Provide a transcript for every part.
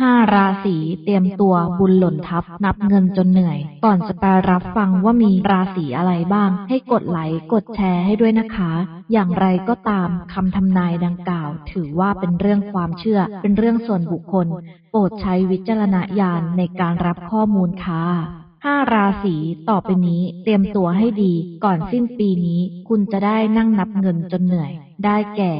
ห้าราศีเตรียมตัวบุญหล่นทับ นับเงินจนเหนื่อย ก่อนจะไปรับฟังว่ามีราศีอะไรบ้าง ให้กดไลค์กดแชร์ให้ด้วยนะคะ อย่างไรก็ตามคำทำนายดังกล่าว ถือว่าเป็นเรื่องความเชื่อ เป็นเรื่องส่วนบุคคล โปรดใช้วิจารณญาณในการรับข้อมูลค่ะห้าราศีต่อไปนี้เตรียมตัวให้ดี ก่อนสิ้นปีนี้ คุณจะได้นั่งนับเงินจนเหนื่อย ได้แก่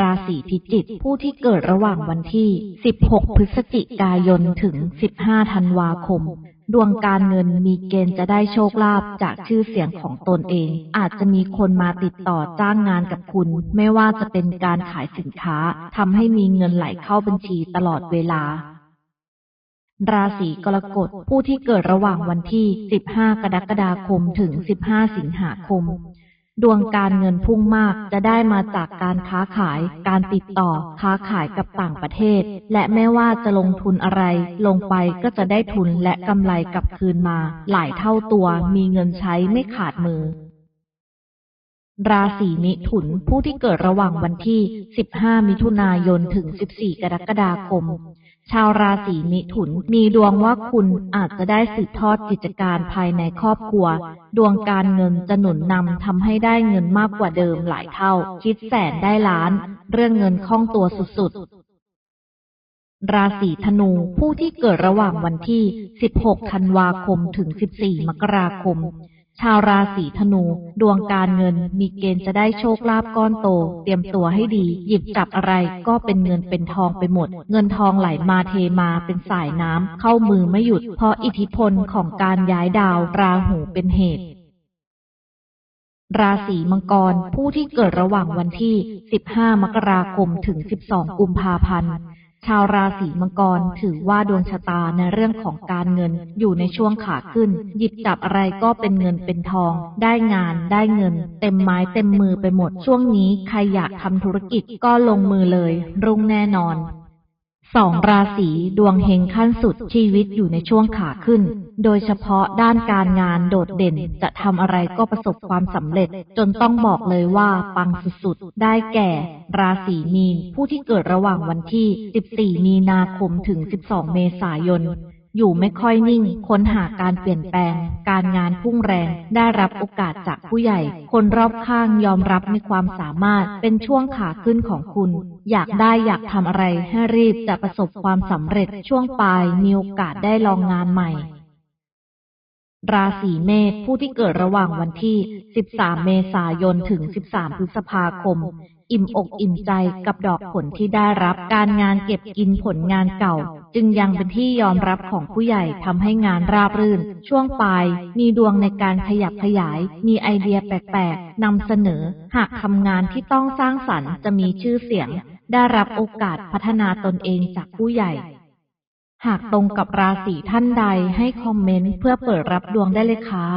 ราศีพิจิกผู้ที่เกิดระหว่างวันที่ 16 พฤศจิกายนถึง 15 ธันวาคม ดวงการเงินมีเกณฑ์จะได้โชคลาภจากชื่อเสียงของตนเอง อาจจะมีคนมาติดต่อจ้างงานกับคุณ ไม่ว่าจะเป็นการขายสินค้าทำให้มีเงินไหลเข้าบัญชีตลอดเวลาราศีกรกฎผู้ที่เกิดระหว่างวันที่ 15 กรกฎาคมถึง 15 สิงหาคม ดวงการเงินพุ่งมากจะได้มาจากการค้าขาย การติดต่อ ค้าขายกับต่างประเทศ และไม่ว่าจะลงทุนอะไร ลงไปก็จะได้ทุนและกำไรกลับคืนมา หลายเท่าตัวมีเงินใช้ไม่ขาดมือราศีมิถุนผู้ที่เกิดระหว่างวันที่ 15 มิถุนายน ถึง 14 กรกฎาคม ชาวราศีมิถุนมีดวงว่าคุณอาจจะได้สืบทอดกิจการภายในครอบครัว ดวงการเงินจะหนุนนำทำให้ได้เงินมากกว่าเดิมหลายเท่า คิดแสนได้ล้าน เรื่องเงินคล่องตัวสุดๆ ราศีธนูผู้ที่เกิดระหว่างวันที่ 16 ธันวาคมถึง 14 มกราคม ชาวราศีธนู ดวงการเงินมีเกณฑ์จะได้โชคลาภก้อนโต เตรียมตัวให้ดี หยิบจับอะไรก็เป็นเงินเป็นทองไปหมด เงินทองไหลมาเทมาเป็นสายน้ำเข้ามือไม่หยุด เพราะอิทธิพลของการย้ายดาวราหูเป็นเหตุราศีมังกร ผู้ที่เกิดระหว่างวันที่ 15 มกราคม ถึง 12 กุมภาพันธ์ ชาวราศีมังกรถือว่าดวงชะตาในเรื่องของการเงินอยู่ในช่วงขาขึ้น หยิบจับอะไรก็เป็นเงินเป็นทอง ได้งานได้เงิน เต็มไม้เต็มมือไปหมด ช่วงนี้ใครอยากทำธุรกิจก็ลงมือเลย รุ่งแน่นอน สองราศีดวงเฮงขั้นสุดชีวิตอยู่ในช่วงขาขึ้น โดยเฉพาะด้านการงานโดดเด่น จะทำอะไรก็ประสบความสำเร็จ จนต้องบอกเลยว่าปังสุดๆ ได้แก่ ราศีมีน ผู้ที่เกิดระหว่างวันที่ 14 มีนาคมถึง 12 เมษายนอยู่ไม่ค่อยนิ่ง ค้นหาการเปลี่ยนแปลง การงานพุ่งแรง ได้รับโอกาสจากผู้ใหญ่ คนรอบข้างยอมรับในความสามารถ เป็นช่วงขาขึ้นของคุณ อยากได้อยากทำอะไรให้รีบจะประสบความสำเร็จช่วงปลายมีโอกาสได้ลองงานใหม่ ราศีเมษผู้ที่เกิดระหว่างวันที่ 13 เมษายนถึง 13 พฤษภาคม อิ่มอกอิ่มใจกับดอกผลที่ได้รับการงานเก็บกินผลงานเก่า จึงยังเป็นที่ยอมรับของผู้ใหญ่ทำให้งานราบรื่น ช่วงปลายมีดวงในการขยับขยาย มีไอเดียแปลกๆนำเสนอ หากทำงานที่ต้องสร้างสรรค์จะมีชื่อเสียง ได้รับโอกาสพัฒนาตนเองจากผู้ใหญ่ หากตรงกับราศีท่านใดให้คอมเมนต์เพื่อเปิดรับดวงได้เลยค่ะ